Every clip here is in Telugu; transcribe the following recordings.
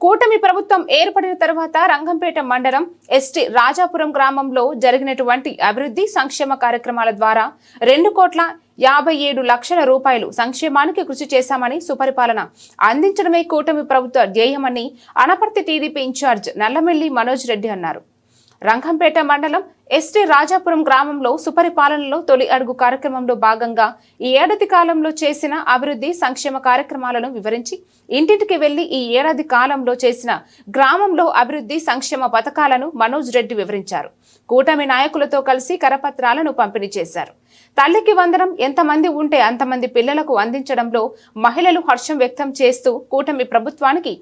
కూటమి ప్రభుత్వం ఏర్పడిన తర్వాత రంగంపేట మండలం ఎస్టీ రాజాపురం గ్రామంలో జరిగినటువంటి అభివృద్ధి సంక్షేమ కార్యక్రమాల ద్వారా రెండు కోట్ల యాభై ఏడు లక్షల రూపాయలు సంక్షేమానికి కృషి చేశామని సుపరిపాలన అందించడమే కూటమి ప్రభుత్వ ధ్యేయమని అనపర్తి టీడీపీ ఇన్ఛార్జ్ నల్లమెల్లి మనోజ్ రెడ్డి అన్నారు. రంగంపేట మండలం ఎస్టీ రాజాపురం గ్రామంలో సుపరిపాలనలో తొలి అడుగు కార్యక్రమంలో భాగంగా ఈ ఏడాది కాలంలో చేసిన అభివృద్ధి సంక్షేమ కార్యక్రమాలను వివరించి ఇంటింటికి వెళ్ళి ఈ ఏడాది కాలంలో చేసిన గ్రామంలో అభివృద్ధి సంక్షేమ పథకాలను మనోజ్ రెడ్డి వివరించారు. కూటమి నాయకులతో కలిసి కరపత్రాలను పంపిణీ చేశారు. తల్లికి వందనం ఎంతమంది ఉంటే అంతమంది పిల్లలకు అందించడంలో మహిళలు హర్షం వ్యక్తం చేస్తూ కూటమి ప్రభుత్వానికి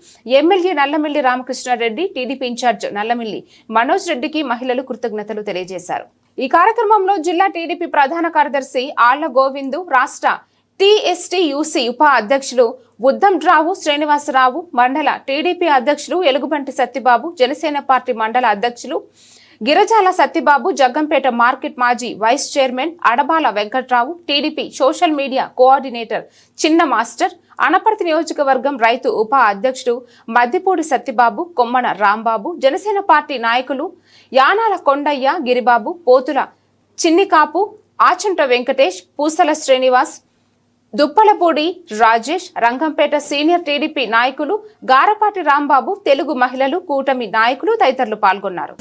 MLA Nallamilli Ramakrishnareddy TDP incharge Nallamilli Manoj రెడ్డికి మహిళలు కృతజ్ఞతలు తెలియజేశారు. ఈ కార్యక్రమంలో జిల్లా టీడీపీ ప్రధాన కార్యదర్శి ఆళ్ళ గోవిందు రాష్ట్ర టీఎస్టీయూసీ ఉప అధ్యక్షులు ఉద్దం శ్రీనివాసరావు మండల టీడీపీ అధ్యక్షులు ఎలుగుబంటి సత్యబాబు జనసేన పార్టీ మండల అధ్యక్షులు గిరజాల సత్యబాబు జగ్గంపేట మార్కెట్ మాజీ vice chairman Adabala Venkatrao TDP social media coordinator Chinna master Anaparthi నియోజకవర్గం రైతు ఉప అధ్యక్షుడు మద్దిపూడి సత్యబాబు కొమ్మన రాంబాబు జనసేన పార్టీ నాయకులు యానాల కొండయ్య గిరిబాబు పోతుల చిన్నికాపు ఆచంట వెంకటేష్ పూసల శ్రీనివాస్ దుప్పలపూడి రాజేష్ రంగంపేట సీనియర్ టీడీపీ నాయకులు గారపాటి రాంబాబు తెలుగు మహిళలు కూటమి నాయకులు తదితరులు పాల్గొన్నారు.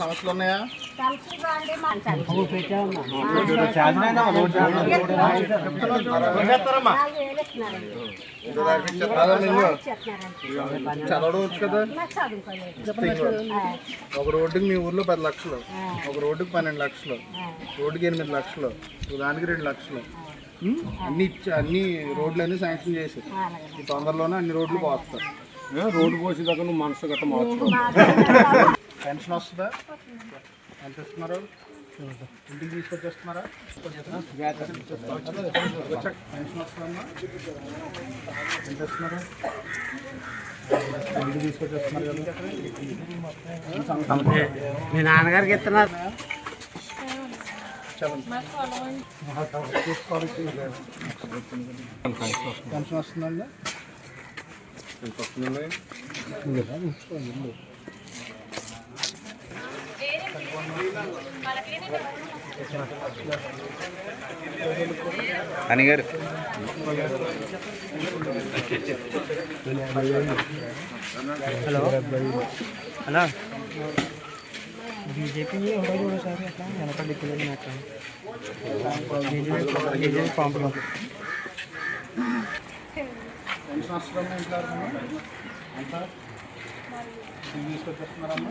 సమస్యలు ఉన్నాయా? చదవడం కదా ఒక రోడ్డుకి మీ ఊర్లో పది లక్షలు. ఒక రోడ్డుకి పన్నెండు లక్షలు. రోడ్డుకి ఎనిమిది లక్షలు. ఒక దానికి రెండు లక్షలు? అన్ని ఇచ్చా అన్ని రోడ్లు అన్ని శాంక్షన్ చేసి. ఈ తొందరలోనే అన్ని రోడ్లు పోస్తారు రోడ్డు పోసేదాకా నువ్వు మనసు గట్ట మార్చుకో. పెన్షన్ వస్తుందా? ఎంత ఇస్తున్నారు ఇంటికి తీసుకొచ్చేస్తున్నారా పెన్షన్ వస్తుందమ్మా ఎంత ఇస్తున్నారు ఇంటికి తీసుకొచ్చేస్తున్నారు కదా మీ నాన్నగారికి ఇస్తున్నారు పెన్షన్ వస్తుందండి అని గారు. హలో. హలో బీజేపీ ఒకసారి అట్లా వెనక దిక్కులేదు అట్లా బీజేపీ బీజేపీ పంపులు తీసుకొచ్చేస్తున్నారమ్మా